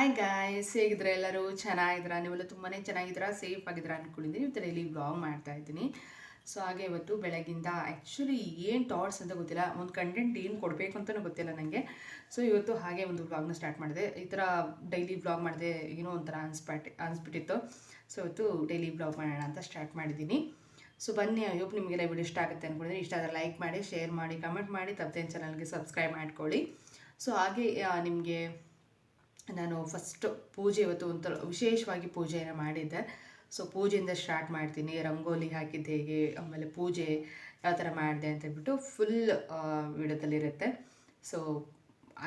Hi guys ಹೇಗಿದ್ರೆ ಎಲ್ಲರೂ? ಚೆನ್ನಾಗಿದ್ದೀರಾ? ನೀವೆಲ್ಲ ತುಂಬಾ ಚೆನ್ನಾಗಿದ್ರ ಸೇಫ್ ಆಗಿದ್ದೀರಾ ಅಂದ್ಕೊಂಡಿದ್ದೀನಿ ಇವತ್ತು ಡೈಲಿ ಬ್ಲಾಗ್ ಮಾಡ್ತಾ ಇದ್ದೀನಿ. ಸೊ ಹಾಗೆ ಇವತ್ತು ಬೆಳಗಿಂದ ಆ್ಯಕ್ಚುಲಿ ಏನು ಥಾಟ್ಸ್ ಅಂತ ಗೊತ್ತಿಲ್ಲ. ಒಂದು ಕಂಟೆಂಟ್ ಏನು ಕೊಡಬೇಕು ಅಂತಲೂ ಗೊತ್ತಿಲ್ಲ ನನಗೆ ಸೊ ಇವತ್ತು ಹಾಗೆ ಒಂದು ಬ್ಲಾಗ್ನ ಸ್ಟಾರ್ಟ್ ಮಾಡಿದೆ. ಈ ಥರ ಡೈಲಿ ಬ್ಲಾಗ್ ಮಾಡಿದೆ, ಏನೋ ಒಂಥರ ಅನ್ಸ್ಬಿಟ್ಟು ಅನಿಸ್ಬಿಟ್ಟಿತ್ತು. ಸೊ ಇವತ್ತು ಡೈಲಿ ಬ್ಲಾಗ್ ಮಾಡೋಣ ಅಂತ ಸ್ಟಾರ್ಟ್ ಮಾಡಿದ್ದೀನಿ. ಸೊ ಬನ್ನಿ ಹೋಪ್ ನಿಮಗೆಲ್ಲ ವಿಡಿಯೋ ಇಷ್ಟ ಆಗುತ್ತೆ ಅಂದ್ಕೊಂಡಿದ್ದೀನಿ ಇಷ್ಟ ಆದರೆ ಲೈಕ್ ಮಾಡಿ ಶೇರ್ ಮಾಡಿ ಕಮೆಂಟ್ ಮಾಡಿ ತಪ್ಪದೇನು ಚಾನಲ್ಗೆ ಸಬ್ಸ್ಕ್ರೈಬ್ ಮಾಡ್ಕೊಳ್ಳಿ. ಸೊ ಹಾಗೆ ನಿಮಗೆ ನಾನು ಫಸ್ಟ್ ಪೂಜೆ ಇವತ್ತು ಒಂಥರ ವಿಶೇಷವಾಗಿ ಪೂಜೆಯನ್ನು ಮಾಡಿದ್ದೆ. ಸೊ ಪೂಜೆಯಿಂದ ಸ್ಟಾರ್ಟ್ ಮಾಡ್ತೀನಿ. ರಂಗೋಲಿ ಹಾಕಿದ್ದು ಹೇಗೆ, ಆಮೇಲೆ ಪೂಜೆ ಯಾವ ಥರ ಮಾಡಿದೆ ಅಂತ ಹೇಳ್ಬಿಟ್ಟು ಫುಲ್ ವಿಡಿಯೋದಲ್ಲಿರುತ್ತೆ ಸೊ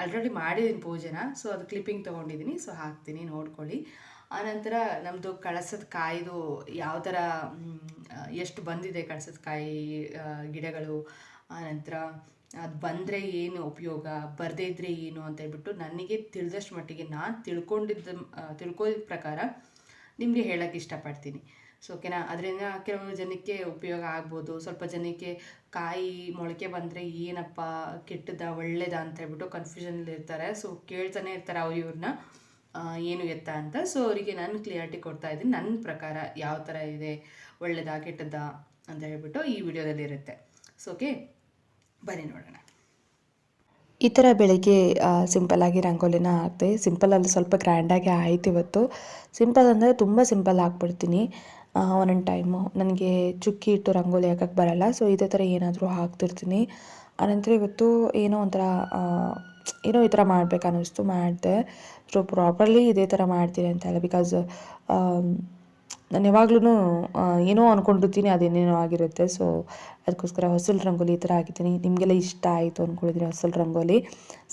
ಆಲ್ರೆಡಿ ಮಾಡಿದ್ದೀನಿ ಪೂಜೆನ. ಸೊ ಅದು ಕ್ಲಿಪ್ಪಿಂಗ್ ತೊಗೊಂಡಿದ್ದೀನಿ ಸೊ ಹಾಕ್ತೀನಿ, ನೋಡ್ಕೊಳ್ಳಿ. ಆನಂತರ ನಮ್ಮದು ಕಳಸದ ಕಾಯಿದು ಯಾವ ಥರ ಎಷ್ಟು ಬಂದಿದೆ ಕಳಸದ ಕಾಯಿ ಗಿಡಗಳು. ಆನಂತರ ಅದು ಬಂದರೆ ಏನು ಉಪಯೋಗ, ಬರದೇ ಇದ್ದರೆ ಏನು ಅಂತ ಹೇಳ್ಬಿಟ್ಟು ನನಗೆ ತಿಳಿದಷ್ಟು ಮಟ್ಟಿಗೆ ನಾನು ತಿಳ್ಕೊಂಡಿದ್ದ ತಿಳ್ಕೊಂಡಿದ್ದ ಪ್ರಕಾರ ನಿಮಗೆ ಹೇಳೋಕ್ಕೆ ಇಷ್ಟಪಡ್ತೀನಿ. ಸೊ ಓಕೆನಾ ಅದರಿಂದ ಕೆಲವು ಜನಕ್ಕೆ ಉಪಯೋಗ ಆಗ್ಬೋದು. ಸ್ವಲ್ಪ ಜನಕ್ಕೆ ಕಾಯಿ ಮೊಳಕೆ ಬಂದರೆ ಏನಪ್ಪ, ಕೆಟ್ಟದ, ಒಳ್ಳೇದಾ ಅಂತ ಹೇಳ್ಬಿಟ್ಟು ಕನ್ಫ್ಯೂಷನಲ್ಲಿ ಇರ್ತಾರೆ. ಸೊ ಕೇಳ್ತಾನೆ ಇರ್ತಾರೆ ಅವ್ರು ಇವ್ರನ್ನ ಏನು ಎತ್ತ ಅಂತ. ಸೊ ಅವರಿಗೆ ನಾನು ಕ್ಲಿಯರಿಟಿ ಕೊಡ್ತಾ ಇದ್ದೀನಿ. ನನ್ನ ಪ್ರಕಾರ ಯಾವ ಥರ ಇದೆ, ಒಳ್ಳೇದಾ ಕೆಟ್ಟದ್ದಾ ಅಂತ ಹೇಳ್ಬಿಟ್ಟು ಈ ವಿಡಿಯೋದಲ್ಲಿ ಇರುತ್ತೆ. ಸೊ ಓಕೆ ಬನ್ನಿ ನೋಡೋಣ. ಈ ಥರ ಬೆಳಿಗ್ಗೆ ಸಿಂಪಲ್ಲಾಗಿ ರಂಗೋಲಿನ ಹಾಕ್ತೆ ಸಿಂಪಲಲ್ಲಿ ಸ್ವಲ್ಪ ಗ್ರ್ಯಾಂಡಾಗಿ ಆಯ್ತು ಇವತ್ತು. ಸಿಂಪಲ್ ಅಂದರೆ ತುಂಬ ಸಿಂಪಲ್ ಹಾಕ್ಬಿಡ್ತೀನಿ. ಒಂದೊಂದು ಟೈಮು ನನಗೆ ಚುಕ್ಕಿ ಇಟ್ಟು ರಂಗೋಲಿ ಹಾಕಕ್ಕೆ ಬರಲ್ಲ ಸೊ ಇದೇ ಥರ ಏನಾದರೂ ಹಾಕ್ತಿರ್ತೀನಿ. ಆನಂತರ ಇವತ್ತು ಏನೋ ಒಂಥರ ಏನೋ ಈ ಥರ ಮಾಡ್ಬೇಕು ಅನ್ನಿಸ್ತು, ಮಾಡಿದೆ. ಸೊ ಪ್ರಾಪರ್ಲಿ ಇದೇ ಥರ ಮಾಡ್ತೀನಿ ಅಂತ ಅಲ್ಲ ಬಿಕಾಸ್ ನಾನು ಯಾವಾಗ್ಲೂ ಏನೋ ಅಂದ್ಕೊಂಡಿರ್ತೀನಿ ಅದೇನೇನೋ ಆಗಿರುತ್ತೆ. ಸೊ ಅದಕ್ಕೋಸ್ಕರ ಹೊಸಲು ರಂಗೋಲಿ ಈ ಥರ ಹಾಕಿದ್ದೀನಿ. ನಿಮಗೆಲ್ಲ ಇಷ್ಟ ಆಯಿತು ಅಂದ್ಕೊಂಡಿದ್ದೀನಿ ಹೊಸಲು ರಂಗೋಲಿ.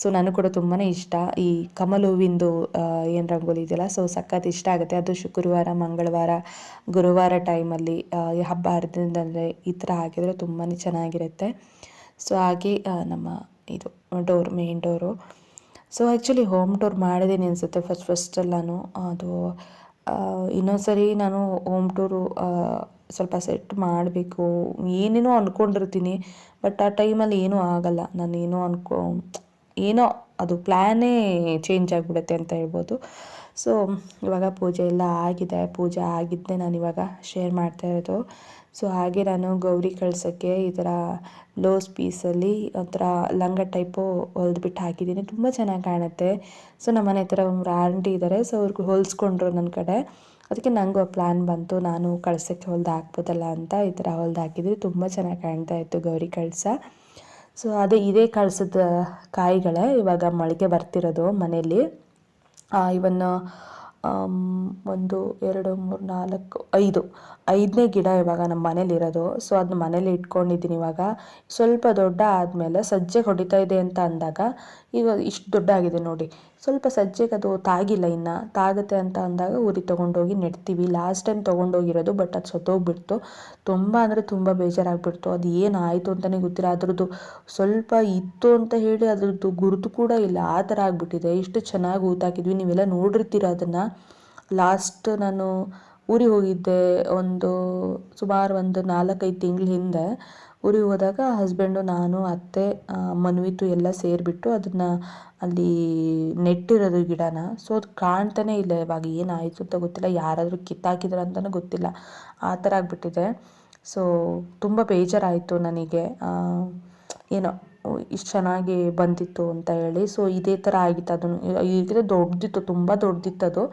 ಸೊ ನನಗೆ ಕೂಡ ತುಂಬಾ ಇಷ್ಟ. ಈ ಕಮಲ ಹೂವಿಂದು ಏನು ರಂಗೋಲಿ ಇದೆಯಲ್ಲ ಸೊ ಸಖತ್ ಇಷ್ಟ ಆಗುತ್ತೆ. ಅದು ಶುಕ್ರವಾರ, ಮಂಗಳವಾರ, ಗುರುವಾರ ಟೈಮಲ್ಲಿ ಹಬ್ಬ ಹರಿದಿನದಂದರೆ ಈ ಥರ ಹಾಕಿದರೆ ತುಂಬಾ ಚೆನ್ನಾಗಿರುತ್ತೆ. ಸೊ ಹಾಗೆ ನಮ್ಮ ಇದು door main door. So actually home tour ಮಾಡಿದ್ದೀನಿ ಅನಿಸುತ್ತೆ ಫಸ್ಟ್ ಫಸ್ಟಲ್ಲಿ ನಾನು ಅದು ಆ, ಇನ್ನೊಂದು ಸರಿ ನಾನು ಹೋಮ್ ಟೂರು ಸ್ವಲ್ಪ ಸೆಟ್ ಮಾಡಬೇಕು. ಏನೇನೋ ಅಂದ್ಕೊಂಡಿರ್ತೀನಿ ಬಟ್ ಆ ಟೈಮಲ್ಲಿ ಏನೂ ಆಗಲ್ಲ. ನಾನು ಏನೋ ಅನ್ಕೊ ಏನೋ ಅದು ಪ್ಲ್ಯಾನೇ ಚೇಂಜ್ ಆಗಿಬಿಡುತ್ತೆ ಅಂತ ಹೇಳ್ಬೋದು. ಸೊ ಇವಾಗ ಪೂಜೆ ಎಲ್ಲ ಆಗಿದೆ. ಪೂಜೆ ಆಗಿದ್ದೇ ನಾನು ಇವಾಗ ಶೇರ್ ಮಾಡ್ತಾ ಇರೋದು. ಸೊ ಹಾಗೆ ನಾನು ಗೌರಿ ಕಳ್ಸೋಕ್ಕೆ ಈ ಥರ ಲೋಸ್ ಪೀಸಲ್ಲಿ ಒಂಥರ ಲಂಗ ಟೈಪು ಹೊಲ್ದ್ಬಿಟ್ಟು ಹಾಕಿದ್ದೀನಿ. ತುಂಬ ಚೆನ್ನಾಗಿ ಕಾಣುತ್ತೆ. ಸೊ, ನಮ್ಮ ಮನೆ ಹತ್ರ ಒಂದು ಆಂಟಿ ಇದ್ದಾರೆ ಸೊ, ಅವ್ರಿಗೆ ಹೊಲಿಸ್ಕೊಂಡ್ರು ನನ್ನ ಕಡೆ. ಅದಕ್ಕೆ ನನಗೂ ಪ್ಲ್ಯಾನ್ ಬಂತು. ನಾನು ಕಳ್ಸೋಕ್ಕೆ ಹೊಲ್ದು ಹಾಕ್ಬೋದಲ್ಲ ಅಂತ ಈ ಥರ ಹೊಲ್ದು ಹಾಕಿದ್ವಿ. ತುಂಬ ಚೆನ್ನಾಗಿ ಕಾಣ್ತಾ ಇತ್ತು ಗೌರಿ ಕಳಸ. ಸೊ, ಅದೇ ಇದೇ ಕಳ್ಸದ ಕಾಯಿಗಳೇ ಇವಾಗ ಮೊಳಕೆ ಬರ್ತಿರೋದು ಮನೆಯಲ್ಲಿ. ಇವನ್ ಒಂದು, ಎರಡು, ಮೂರು, ನಾಲ್ಕು, ಐದು. ಐದನೇ ಗಿಡ ಇವಾಗ ನಮ್ಮ ಮನೇಲಿರೋದು. ಸೊ ಅದನ್ನ ಮನೇಲಿ ಇಟ್ಕೊಂಡಿದ್ದೀನಿ ಇವಾಗ. ಸ್ವಲ್ಪ ದೊಡ್ಡ ಆದಮೇಲೆ ಸಜ್ಜೆ ಹೊಡಿತಾ ಇದೆ ಅಂತ ಅಂದಾಗ ಈಗ ಇಷ್ಟು ದೊಡ್ಡ ಆಗಿದೆ ನೋಡಿ. ಸ್ವಲ್ಪ ಸಜ್ಜೆಗೆ ಅದು ತಾಗಿಲ್ಲ ಇನ್ನು. ತಾಗುತ್ತೆ ಅಂತ ಅಂದಾಗ ಉರಿ ತೊಗೊಂಡೋಗಿ ನೆಡ್ತೀವಿ. ಲಾಸ್ಟ್ ಟೈಮ್ ತೊಗೊಂಡೋಗಿರೋದು ಬಟ್ ಅದು ಸತ್ತೋಗ್ಬಿಡ್ತು. ತುಂಬ ಅಂದರೆ ತುಂಬ ಬೇಜಾರಾಗ್ಬಿಡ್ತು. ಅದು ಏನಾಯಿತು ಅಂತಲೇ ಗೊತ್ತಿಲ್ಲ. ಅದ್ರದ್ದು ಸ್ವಲ್ಪ ಇತ್ತು ಅಂತ ಹೇಳಿ ಅದ್ರದ್ದು ಗುರುತು ಕೂಡ ಇಲ್ಲ. ಆ ಥರ ಆಗಿಬಿಟ್ಟಿದೆ. ಎಷ್ಟು ಚೆನ್ನಾಗಿ ಊತಾಕಿದ್ವಿ ನೀವೆಲ್ಲ ನೋಡಿರ್ತೀರ ಅದನ್ನು. ಲಾಸ್ಟ್ ನಾನು ಊರಿಗೆ ಹೋಗಿದ್ದೆ ಒಂದು ಸುಮಾರು ಒಂದು ನಾಲ್ಕೈದು ತಿಂಗಳ ಹಿಂದೆ. ಊರಿಗೆ ಹೋದಾಗ ಹಸ್ಬೆಂಡು ನಾನು, ಅತ್ತೆ ಮನವಿತು ಎಲ್ಲ ಸೇರಿಬಿಟ್ಟು ಅದನ್ನು ಅಲ್ಲಿ ನೆಟ್ಟಿರೋದು ಗಿಡನ. ಸೊ ಅದು ಕಾಣ್ತಾನೆ ಇಲ್ಲ ಇವಾಗ ಏನಾಯಿತು ಅಂತ ಗೊತ್ತಿಲ್ಲ. ಯಾರಾದರೂ ಕಿತ್ತಾಕಿದ್ರ ಅಂತಲೂ ಗೊತ್ತಿಲ್ಲ. ಆ ಥರ ಆಗಿಬಿಟ್ಟಿದೆ. ಸೊ ತುಂಬ ಬೇಜಾರಾಯಿತು ನನಗೆ. ಏನೋ, ಇಷ್ಟು ಚೆನ್ನಾಗಿ ಬಂದಿತ್ತು ಅಂತ ಹೇಳಿ. ಸೊ ಇದೇ ಥರ ಆಗಿತ್ತು. ಅದನ್ನು ಈಗ ದೊಡ್ಡದಿತ್ತು ತುಂಬ ದೊಡ್ಡದಿತ್ತು ಅದು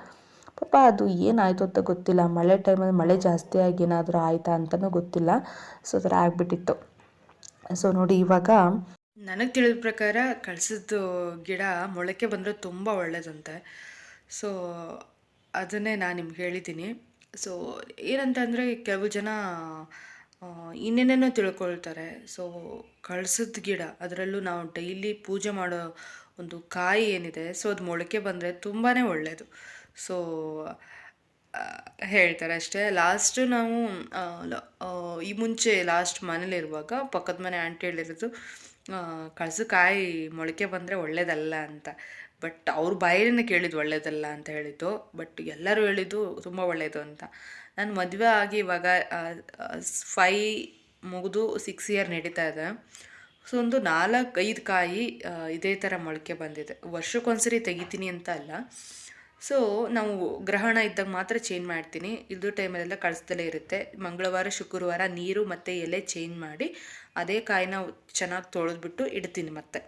ಪಾಪ ಅದು ಏನಾಯಿತು ಅಂತ ಗೊತ್ತಿಲ್ಲ. ಮಳೆ ಟೈಮಲ್ಲಿ ಮಳೆ ಜಾಸ್ತಿ ಆಗಿ ಏನಾದರೂ ಆಯಿತಾ ಅಂತಲೂ ಗೊತ್ತಿಲ್ಲ. ಸೊ, ಅದರ ಆಗಿಬಿಟ್ಟಿತ್ತು. ಸೊ, ನೋಡಿ ಇವಾಗ ನನಗೆ ತಿಳಿದ ಪ್ರಕಾರ ಕಳ್ಸಿದ್ದು ಗಿಡ ಮೊಳಕೆ ಬಂದರೆ ತುಂಬ ಒಳ್ಳೆಯದಂತೆ ಸೊ, ಅದನ್ನೇ ನಾನು ನಿಮ್ಗೆ ಹೇಳಿದ್ದೀನಿ. ಸೊ ಏನಂತಂದರೆ ಕೆಲವು ಜನ ಇನ್ನೇನೇನೋ ತಿಳ್ಕೊಳ್ತಾರೆ. ಸೊ, ಕಳ್ಸದ ಗಿಡ, ಅದರಲ್ಲೂ ನಾವು ಡೈಲಿ ಪೂಜೆ ಮಾಡೋ ಒಂದು ಕಾಯಿ ಏನಿದೆ, ಸೊ, ಅದು ಮೊಳಕೆ ಬಂದರೆ ತುಂಬಾ ಒಳ್ಳೆಯದು ಸೊ ಹೇಳ್ತಾರೆ ಅಷ್ಟೇ ಲಾಸ್ಟ್ ನಾವು ಈ ಮುಂಚೆ ಲಾಸ್ಟ್ ಮನೇಲಿರುವಾಗ ಪಕ್ಕದ ಮನೆ ಆಂಟಿ ಹೇಳಿರೋದು ಕಳ್ಸಕಾಯಿ ಮೊಳಕೆ ಬಂದರೆ ಒಳ್ಳೇದಲ್ಲ ಅಂತ. ಬಟ್ ಅವ್ರ ಬಾಯಲ್ಲೇ ಕೇಳಿದ್ದು ಒಳ್ಳೇದಲ್ಲ ಅಂತ ಹೇಳಿದ್ದು. ಬಟ್ ಎಲ್ಲರೂ ಹೇಳಿದ್ದು ತುಂಬ ಒಳ್ಳೆಯದು ಅಂತ. ನಾನು ಮದುವೆ ಆಗಿ ಇವಾಗ ಫೈ ಮುಗಿದು ಸಿಕ್ಸ್ ಇಯರ್ ನಡೀತಾ ಇದೆ. ಸೊ ಒಂದು ನಾಲ್ಕು ಐದು ಕಾಯಿ ಇದೇ ಥರ ಮೊಳಕೆ ಬಂದಿದೆ. ವರ್ಷಕ್ಕೊಂದ್ಸರಿ ತೆಗಿತೀನಿ ಅಂತ ಅಲ್ಲ. ಸೊ ನಾವು ಗ್ರಹಣ ಇದ್ದಾಗ ಮಾತ್ರ ಚೇಂಜ್ ಮಾಡ್ತೀನಿ. ಇದು ಟೈಮಲ್ಲೆಲ್ಲ ಕಳಿಸ್ದಲೇ ಇರುತ್ತೆ. ಮಂಗಳವಾರ, ಶುಕ್ರವಾರ ನೀರು ಮತ್ತು ಎಲೆ ಚೇಂಜ್ ಮಾಡಿ ಅದೇ ಕಾಯಿನ ಚೆನ್ನಾಗಿ ತೊಳೆದ್ಬಿಟ್ಟು ಇಡ್ತೀನಿ ಮತ್ತೆ.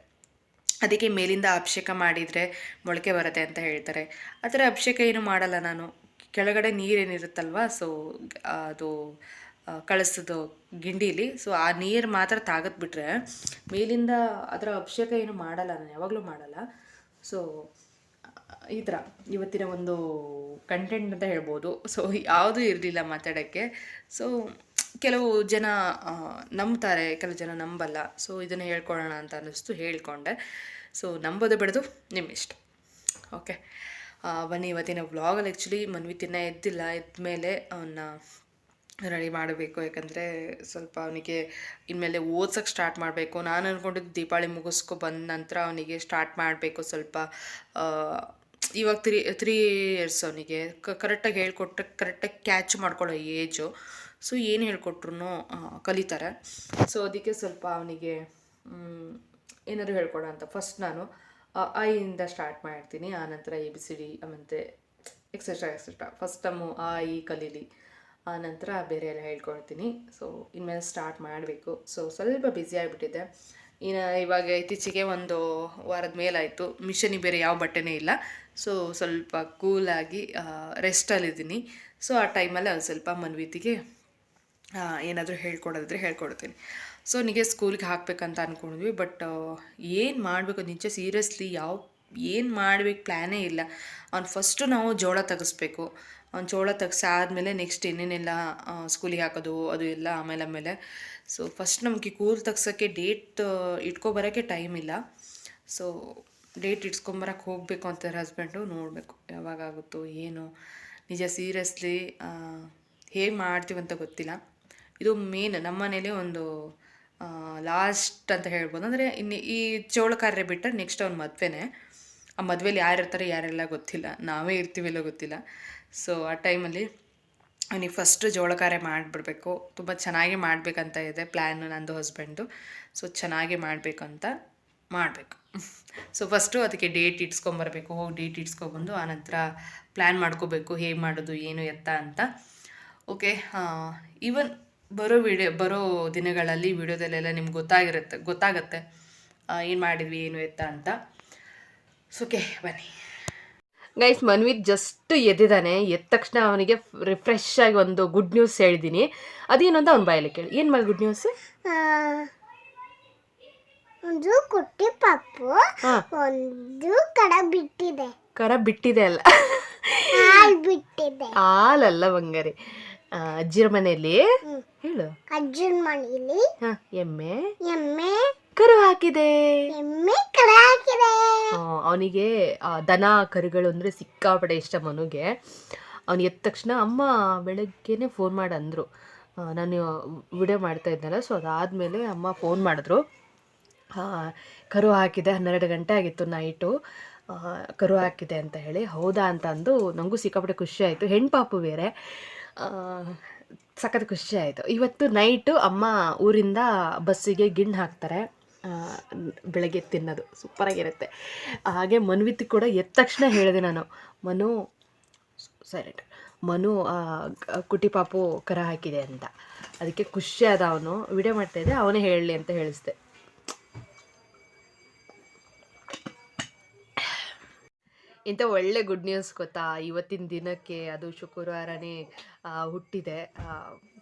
ಅದಕ್ಕೆ ಮೇಲಿಂದ ಅಭಿಷೇಕ ಮಾಡಿದರೆ ಮೊಳಕೆ ಬರುತ್ತೆ ಅಂತ ಹೇಳ್ತಾರೆ. ಆ ಥರ ಅಭಿಷೇಕ ಏನು ಮಾಡಲ್ಲ ನಾನು. ಕೆಳಗಡೆ ನೀರೇನಿರುತ್ತಲ್ವ? ಸೊ ಅದು ಕಳಿಸೋದು ಗಿಂಡಿಲಿ. ಸೊ ಆ ನೀರು ಮಾತ್ರ ತಾಗತ್ಬಿಟ್ರೆ ಮೇಲಿಂದ ಅದರ ಅಭಿಷೇಕ ಏನು ಮಾಡಲ್ಲ ನಾನು. ಯಾವಾಗಲೂ ಮಾಡಲ್ಲ. ಸೊ ಈ ಥರ ಇವತ್ತಿನ ಒಂದು ಕಂಟೆಂಟ್ ಅಂತ ಹೇಳ್ಬೋದು. ಸೊ ಯಾವುದೂ ಇರಲಿಲ್ಲ ಮಾತಾಡೋಕ್ಕೆ. ಸೊ ಕೆಲವು ಜನ ನಂಬ್ತಾರೆ, ಕೆಲವು ಜನ ನಂಬಲ್ಲ. ಸೊ ಇದನ್ನು ಹೇಳ್ಕೊಳ್ಳೋಣ ಅಂತ ಅನ್ನಿಸ್ತು, ಹೇಳ್ಕೊಂಡೆ. ಸೊ ನಂಬೋದು ಬಿಡೋದು ನಿಮ್ಮ ಇಷ್ಟ ಓಕೆ ಬನ್ನಿ ಇವತ್ತಿನ ವ್ಲಾಗಲ್ಲಿ ಆ್ಯಕ್ಚುಲಿ ಮನ್ವಿತಿನ ಎದ್ದಿಲ್ಲ ಎದ್ದ ಮೇಲೆ ಅವನ್ನ ರೆಡಿ ಮಾಡಬೇಕು. ಯಾಕಂದರೆ ಸ್ವಲ್ಪ ಅವನಿಗೆ ಇನ್ಮೇಲೆ ಓದ್ಸೋಕ್ಕೆ ಸ್ಟಾರ್ಟ್ ಮಾಡಬೇಕು. ನಾನು ಅಂದ್ಕೊಂಡಿದ್ದು ದೀಪಾವಳಿ ಮುಗಿಸ್ಕೊ ಬಂದ ನಂತರ ಅವನಿಗೆ ಸ್ಟಾರ್ಟ್ ಮಾಡಬೇಕು ಸ್ವಲ್ಪ ಇವಾಗ ತ್ರೀ ತ್ರೀ ಇಯರ್ಸ್ ಅವನಿಗೆ. ಕರೆಕ್ಟಾಗಿ ಹೇಳ್ಕೊಟ್ರೆ ಕರೆಕ್ಟಾಗಿ ಕ್ಯಾಚ್ ಮಾಡ್ಕೊಳ್ಳೋ ಏಜು ಸೊ ಏನು ಹೇಳ್ಕೊಟ್ರು ಕಲಿತಾರೆ. ಸೊ ಅದಕ್ಕೆ ಸ್ವಲ್ಪ ಅವನಿಗೆ ಏನಾದರೂ ಹೇಳ್ಕೊಡೋ ಅಂತ. ಫಸ್ಟ್ ನಾನು ಐಯಿಂದ ಸ್ಟಾರ್ಟ್ ಮಾಡ್ತೀನಿ. ಆನಂತರ ಎ ಬಿ ಸಿ ಡಿ ಮತ್ತು ಎಕ್ಸೆಟ್ರಾ ಎಕ್ಸೆಟ್ರಾ ಫಸ್ಟ್ ಟೈಮು ಆ ಇ ಕಲೀಲಿ. ಆನಂತರ ನಂತರ ಬೇರೆ ಎಲ್ಲ ಹೇಳ್ಕೊಡ್ತೀನಿ. ಸೊ ಇನ್ಮೇಲೆ ಸ್ಟಾರ್ಟ್ ಮಾಡಬೇಕು. ಸೊ ಸ್ವಲ್ಪ ಬ್ಯುಸಿ ಆಗಿಬಿಟ್ಟಿದ್ದೆ ಇನ್ನು ಇವಾಗ ಇತ್ತೀಚೆಗೆ ಒಂದು ವಾರದ ಮೇಲಾಯಿತು. ಮಿಷನಿಗೆ ಬೇರೆ ಯಾವ ಬಟ್ಟೆನೇ ಇಲ್ಲ. ಸೊ ಸ್ವಲ್ಪ ಕೂಲಾಗಿ ರೆಸ್ಟಲ್ಲಿದ್ದೀನಿ ಸೊ ಆ ಟೈಮಲ್ಲಿ ಅದು ಸ್ವಲ್ಪ ಮನ್ವೀತಿಗೆ ಏನಾದರೂ ಹೇಳ್ಕೊಡೋದಿದ್ರೆ ಹೇಳ್ಕೊಡ್ತೀನಿ. ಸೊ ನಿಮಗೆ ಸ್ಕೂಲ್ಗೆ ಹಾಕಬೇಕಂತ ಅಂದ್ಕೊಂಡ್ವಿ ಬಟ್ ಏನು ಮಾಡಬೇಕು? ನಿಜ ಸೀರಿಯಸ್ಲಿ ಯಾವ, ಏನು ಮಾಡ್ಬೇಕು? ಪ್ಲ್ಯಾನೇ ಇಲ್ಲ. ಅವ್ನು ಫಸ್ಟು ನಾವು ಜೋಳ ತೆಗಿಸ್ಬೇಕು. ಅವ್ನು ಜೋಳ ಆದಮೇಲೆ ನೆಕ್ಸ್ಟ್ ಏನೇನೆಲ್ಲ ಸ್ಕೂಲಿಗೆ ಹಾಕೋದು, ಅದು ಎಲ್ಲ ಆಮೇಲೆ ಆಮೇಲೆ. ಸೊ ಫಸ್ಟ್ ನಮಗೆ ಕೂಲ್ ತೆಗ್ಸೋಕ್ಕೆ ಡೇಟ್ ಇಟ್ಕೊಬರೋಕ್ಕೆ ಟೈಮ್ ಇಲ್ಲ. ಸೊ ಡೇಟ್ ಇಟ್ಸ್ಕೊಂಬರಕ್ಕೆ ಹೋಗಬೇಕು ಅಂತಾರೆ ಹಸ್ಬೆಂಡು ನೋಡಬೇಕು ಯಾವಾಗ ಆಗುತ್ತೋ ಏನು. ನಿಜ ಸೀರಿಯಸ್ಲಿ ಹೇಗೆ ಮಾಡ್ತೀವಿ ಅಂತ ಗೊತ್ತಿಲ್ಲ. ಇದು ಮೇನ್ ನಮ್ಮ ಮನೇಲಿ ಒಂದು ಲಾಸ್ಟ್ ಅಂತ ಹೇಳ್ಬೋದು. ಅಂದರೆ ಇನ್ನು ಈ ಚೋಳ ಕಾರ್ಯ ಬಿಟ್ಟರೆ ನೆಕ್ಸ್ಟ್ ಅವ್ನ ಮದುವೆನೇ. ಆ ಮದುವೆಯಲ್ಲಿ ಯಾರು ಇರ್ತಾರೆ, ಯಾರೆಲ್ಲ ಗೊತ್ತಿಲ್ಲ. ನಾವೇ ಇರ್ತೀವಿಲ್ಲ ಗೊತ್ತಿಲ್ಲ. ಸೊ ಆ ಟೈಮಲ್ಲಿ ಅವನಿಗೆ ಫಸ್ಟು ಜೋಳ ಕಾರ್ಯ ಮಾಡಿಬಿಡ್ಬೇಕು. ತುಂಬ ಚೆನ್ನಾಗಿ ಮಾಡಬೇಕಂತ ಇದೆ ಪ್ಲ್ಯಾನು ನಂದು ಹಸ್ಬೆಂಡು ಸೊ ಚೆನ್ನಾಗಿ ಮಾಡಬೇಕಂತ ಮಾಡಬೇಕು. ಸೊ ಫಸ್ಟು ಅದಕ್ಕೆ ಡೇಟ್ ಇಟ್ಸ್ಕೊಂಬರ್ಬೇಕು. ಹೋಗಿ ಡೇಟ್ ಇಟ್ಸ್ಕೊಬಂದು ಆನಂತರ ಪ್ಲ್ಯಾನ್ ಮಾಡ್ಕೋಬೇಕು. ಹೇಗೆ ಮಾಡೋದು, ಏನು ಎತ್ತ ಅಂತ. ಓಕೆ ಈವನ್ ಬರೋ ವಿಡಿಯೋ ಬರೋ ದಿನಗಳಲ್ಲಿ ವಿಡಿಯೋದಲ್ಲೆಲ್ಲ ನಿಮ್ಗೆ ಗೊತ್ತಾಗಿರುತ್ತೆ, ಗೊತ್ತಾಗತ್ತೆ. ಏನು ಮಾಡಿದ್ವಿ, ಏನು ಎತ್ತ ಅಂತ. ಸೊ ಓಕೆ ಬನ್ನಿ. ಗೈಸ್ ಮನ್ವಿತ್ ಜಸ್ಟ್ ಎದ್ದಿದ್ದಾನೆ. ಎದ್ದ ತಕ್ಷಣ ಅವನಿಗೆ ರಿಫ್ರೆಶ್ ಆಗಿ ಒಂದು ಗುಡ್ ನ್ಯೂಸ್ ಹೇಳಿದ್ದೀನಿ. ಅದೇನು ಅಂತ ಅವ್ನ ಬಾಯಲ್ಲಿ ಕೇಳಿ. ಏನು ಮಾಡಿ ಗುಡ್ ನ್ಯೂಸ್ ಒಂದು ಕುಟ್ಟಿ ಪಪ್ಪು ಒಂದು ಕಡ ಬಿಟ್ಟಿದೆ. ಕರ ಬಿಟ್ಟಿದೆ ಅಲ್ಲ. ಹಾಲ್ ಬಿಟ್ಟಿದೆ. ಹಾಲಲ್ಲ ಬಂಗಾರಿ. ಆ, ಅಜ್ಜಿರ ಮನೆಯಲ್ಲಿ. ಹೇಳು. ಅಜ್ಜನ ಮನೆಯಲ್ಲಿ ಹಾಂ ಎಮ್ಮೆ? ಎಮ್ಮೆ ಕರು ಹಾಕಿದೆ. ಎಮ್ಮೆ ಹಾಕಿದೆ. ಅವನಿಗೆ ದನ ಕರುಗಳು ಅಂದರೆ ಸಿಕ್ಕಾಪಡೆ ಇಷ್ಟ ಮನುಗೆ. ಅವನು ಎದ್ದ ತಕ್ಷಣ ಅಮ್ಮ ಬೆಳಗ್ಗೆನೆ ಫೋನ್ ಮಾಡಿ ಅಂದರು ನಾನು ವಿಡಿಯೋ ಮಾಡ್ತಾ ಇದ್ನಲ್ಲ ಸೊ ಅದಾದಮೇಲೆ ಅಮ್ಮ ಫೋನ್ ಮಾಡಿದ್ರು. ಕರು ಹಾಕಿದೆ ಹನ್ನೆರಡು ಗಂಟೆ ಆಗಿತ್ತು ನೈಟು ಕರು ಹಾಕಿದೆ ಅಂತ ಹೇಳಿ ಹೌದಾ ಅಂತ ಅಂದು ನನಗೂ ಸಿಕ್ಕಾಪಟ್ಟೆ ಖುಷಿ ಆಯಿತು. ಹೆಣ್ಣು ಪಾಪು ಬೇರೆ ಸಖತ್ ಖುಷಿ ಆಯಿತು. ಇವತ್ತು ನೈಟು ಅಮ್ಮ ಊರಿಂದ ಬಸ್ಸಿಗೆ ಗಿಣ್ಣು ಹಾಕ್ತಾರೆ. ಬೆಳಗ್ಗೆ ತಿನ್ನೋದು. ಸೂಪರಾಗಿರುತ್ತೆ ಹಾಗೆ ಮನ್ವಿತ್ ಕೂಡ ಎದ್ದ ತಕ್ಷಣ ಹೇಳಿದೆ ನಾನು, ಮನು ಸೈಲೆಂಟ್ ಮನು ಕುಟಿ ಪಾಪು ಕರ ಹಾಕಿದೆ ಅಂತ. ಅದಕ್ಕೆ ಖುಷಿ ಆದ ಅವನು. ವಿಡಿಯೋ ಮಾಡ್ತಾಯಿದ್ದೆ ಅವನೇ ಹೇಳಲಿ ಅಂತ ಹೇಳಿಸ್ದೆ. ಇಂಥ ಒಳ್ಳೆ ಗುಡ್ ನ್ಯೂಸ್ ಗೊತ್ತಾ? ಇವತ್ತಿನ ದಿನಕ್ಕೆ ಅದು ಶುಕ್ರವಾರನೇ ಹುಟ್ಟಿದೆ.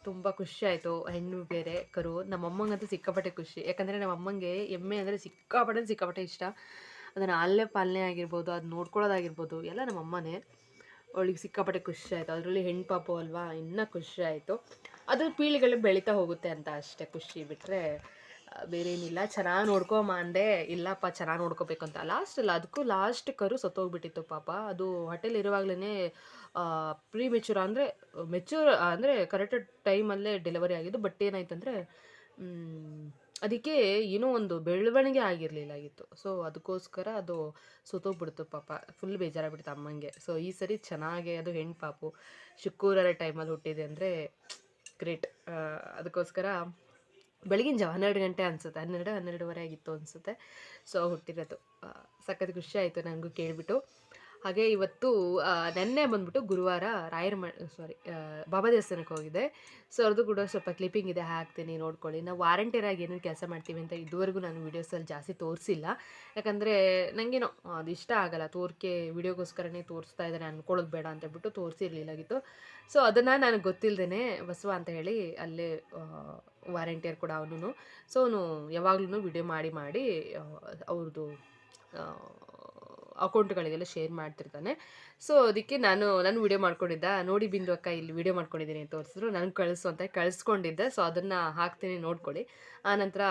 ತುಂಬ ಖುಷಿ ಆಯಿತು. ಹೆಣ್ಣು ಬೇರೆ ಕರು. ನಮ್ಮಮ್ಮಂಗಂತೂ ಸಿಕ್ಕಾಪಟ್ಟೆ ಖುಷಿ. ಯಾಕಂದರೆ ನಮ್ಮಮ್ಮಂಗೆ ಎಮ್ಮೆ ಅಂದರೆ ಸಿಕ್ಕಾಪಟ್ಟೆ ಸಿಕ್ಕಾಪಟ್ಟೆ ಇಷ್ಟ. ಅದನ್ನು ಅಲ್ಲೇ ಪಾಲನೆ ಆಗಿರ್ಬೋದು ಅದು ನೋಡ್ಕೊಳ್ಳೋದಾಗಿರ್ಬೋದು. ಎಲ್ಲ ನಮ್ಮಮ್ಮನೇ ಅವಳಿಗೆ ಸಿಕ್ಕಾಪಟ್ಟೆ ಖುಷಿ ಆಯಿತು. ಅದರಲ್ಲಿ ಹೆಣ್ಣು ಪಾಪು ಅಲ್ವಾ? ಇನ್ನೂ ಖುಷಿ ಆಯಿತು. ಅದು ಪೀಳಿಗೆಗಳು ಬೆಳೀತಾ ಹೋಗುತ್ತೆ ಅಂತ ಅಷ್ಟೇ ಖುಷಿ ಬಿಟ್ಟರೆ ಬೇರೆ ಏನಿಲ್ಲ ಚೆನ್ನಾಗಿ ನೋಡ್ಕೊಮ್ಮ ಅಂದೆ ಇಲ್ಲಪ್ಪ, ಚೆನ್ನಾಗಿ ನೋಡ್ಕೋಬೇಕು ಅಂತ. ಲಾಸ್ಟ್ ಅಲ್ಲಿ, ಅದಕ್ಕೂ ಲಾಸ್ಟ್ ಕರು ಸತ್ತೋಗ್ಬಿಟ್ಟಿತ್ತು ಪಾಪ. ಅದು ಹೋಟೆಲ್ ಇರುವಾಗಲೇ ಪ್ರೀ ಮೆಚೂರ್ ಅಂದರೆ ಮೆಚೂರ್ ಅಂದರೆ ಕರೆಕ್ಟ್ ಟೈಮಲ್ಲೇ ಡೆಲಿವರಿ ಆಗಿದ್ದು ಬಟ್ ಏನಾಯ್ತಂದರೆ ಅದಕ್ಕೆ ಏನೋ ಒಂದು ಬೆಳವಣಿಗೆ ಆಗಿರಲಿಲ್ಲ ಆಗಿತ್ತು. ಸೊ ಅದಕ್ಕೋಸ್ಕರ ಅದು ಸುತ್ತೋಗ್ಬಿಡ್ತು ಪಾಪ. ಫುಲ್ ಬೇಜಾರಾಗ್ಬಿಡ್ತು ಅಮ್ಮಂಗೆ. ಸೊ ಈ ಸರಿ ಚೆನ್ನಾಗೆ, ಅದು ಹೆಣ್ಣು ಪಾಪು ಶುಕ್ರವಾರ ಟೈಮಲ್ಲಿ ಹುಟ್ಟಿದೆ ಅಂದರೆ ಗ್ರೇಟ್ ಅದಕ್ಕೋಸ್ಕರ ಬೆಳಗಿನ ಜಾವ ಹನ್ನೆರಡು ಗಂಟೆ ಅನಿಸುತ್ತೆ, ಹನ್ನೆರಡು ಹನ್ನೆರಡುವರೆ ಆಗಿತ್ತು ಅನಿಸುತ್ತೆ. ಸೊ ಹುಟ್ಟಿರೋದು. ಸಖತ್ ಖುಷಿ ಆಯಿತು ನನಗೂ ಕೇಳಿಬಿಟ್ಟು. ಹಾಗೆ ಇವತ್ತು ನೆನ್ನೆ ಬಂದ್ಬಿಟ್ಟು ಗುರುವಾರ ರಾಯರ ಮ ಸಾರಿ ಬಾಬಾ ದೇವಸ್ಥಾನಕ್ಕೆ ಹೋಗಿದೆ ಸೊ ಅವ್ರದ್ದು ಕೂಡ ಸ್ವಲ್ಪ ಕ್ಲಿಪ್ಪಿಂಗ್ ಇದೆ, ಹಾಕ್ತೀನಿ, ನೋಡ್ಕೊಳ್ಳಿ. ನಾವು ವಾರಂಟಿಯರಾಗಿ ಏನೇನು ಕೆಲಸ ಮಾಡ್ತೀವಿ ಅಂತ ಇದುವರೆಗೂ ನಾನು ವೀಡಿಯೋಸಲ್ಲಿ ಜಾಸ್ತಿ ತೋರಿಸಿಲ್ಲ. ಯಾಕಂದರೆ ನನಗೇನೋ ಅದು ಇಷ್ಟ ಆಗಲ್ಲ. ತೋರಿಕೆ ವೀಡಿಯೋಗೋಸ್ಕರನೇ ತೋರಿಸ್ತಾ ಇದ್ದಾರೆ ಅಂದ್ಕೊಳ್ಳೋದು ಬೇಡ ಅಂತ ಹೇಳ್ಬಿಟ್ಟು ತೋರಿಸಿರ್ಲಿಲ್ಲಾಗಿತ್ತು ಸೊ ಅದನ್ನು ನನಗೆ ಗೊತ್ತಿಲ್ಲದೇ ಬಸವ ಅಂತ ಹೇಳಿ ಅಲ್ಲೇ ವಾರಂಟಿಯರ್ ಕೂಡ ಅವನು ಸೊ ಅವನು ಯಾವಾಗ್ಲೂ ವಿಡಿಯೋ ಮಾಡಿ ಮಾಡಿ ಅವ್ರದ್ದು ಅಕೌಂಟ್ಗಳಿಗೆಲ್ಲ ಶೇರ್ ಮಾಡ್ತಿರ್ತಾನೆ. ಸೊ ಅದಕ್ಕೆ ನಾನು ನಾನು ವಿಡಿಯೋ ಮಾಡ್ಕೊಂಡಿದ್ದ. ನೋಡಿ ಬಿಂದು ಅಕ್ಕ, ಇಲ್ಲಿ ವಿಡಿಯೋ ಮಾಡ್ಕೊಂಡಿದ್ದೀನಿ ಅಂತ ತೋರಿಸಿದ್ರು. ನಾನು ಕಳಿಸು ಅಂತ ಕಳಿಸ್ಕೊಂಡಿದ್ದೆ. ಸೊ ಅದನ್ನು ಹಾಕ್ತೀನಿ, ನೋಡ್ಕೊಳ್ಳಿ. ಆನಂತರ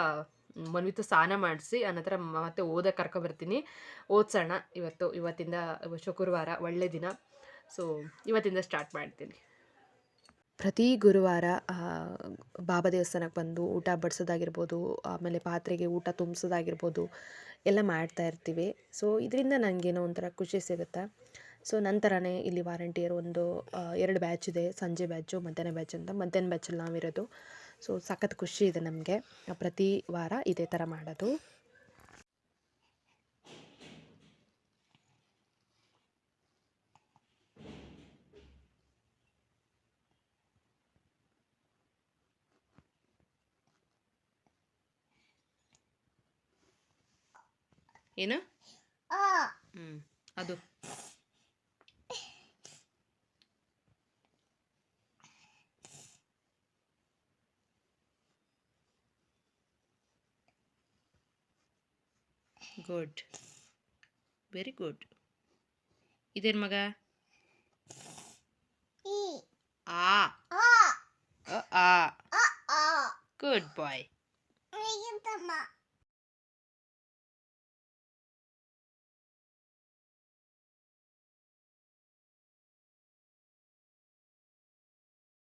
ಮನ್ವಿತು ಸ್ನಾನ ಮಾಡಿಸಿ ಆನಂತರ ಮತ್ತೆ ಓದಕ್ಕೆ ಕರ್ಕೊಬರ್ತೀನಿ ಓದ್ಸೋಣ ಇವತ್ತು, ಇವತ್ತಿಂದ ಶುಕ್ರವಾರ ಒಳ್ಳೆ ದಿನ. ಸೊ ಇವತ್ತಿಂದ ಸ್ಟಾರ್ಟ್ ಮಾಡ್ತೀನಿ. ಪ್ರತಿ ಗುರುವಾರ ಬಾಬಾ ದೇವಸ್ಥಾನಕ್ಕೆ ಬಂದು ಊಟ ಬಡಿಸೋದಾಗಿರ್ಬೋದು, ಆಮೇಲೆ ಪಾತ್ರೆಗೆ ಊಟ ತುಂಬಿಸೋದಾಗಿರ್ಬೋದು ಎಲ್ಲ ಮಾಡ್ತಾ ಇರ್ತೀವಿ. ಸೊ ಇದರಿಂದ ನನಗೇನೋ ಒಂಥರ ಖುಷಿ ಸಿಗುತ್ತೆ. ಸೊ ನಂತರನೇ ಇಲ್ಲಿ ವಾರಂಟಿಯರ್ ಒಂದು ಎರಡು ಬ್ಯಾಚ್ ಇದೆ. ಸಂಜೆ ಬ್ಯಾಚು, ಮಧ್ಯಾಹ್ನ ಬ್ಯಾಚ್ ಅಂತ. ಮಧ್ಯಾಹ್ನ ಬ್ಯಾಚಲ್ಲಿ ನಾವಿರೋದು. ಸೊ ಸಖತ್ ಖುಷಿ ಇದೆ ನಮಗೆ. ಪ್ರತಿ ವಾರ ಇದೇ ಥರ ಮಾಡೋದು. ಏನು? ಹ್ಞೂ ಅದು. ಗುಡ್ ವೆರಿ ಗುಡ್ ಇದೇನು ಮಗ? ಆ. ಆ. ಗುಡ್ ಬಾಯ್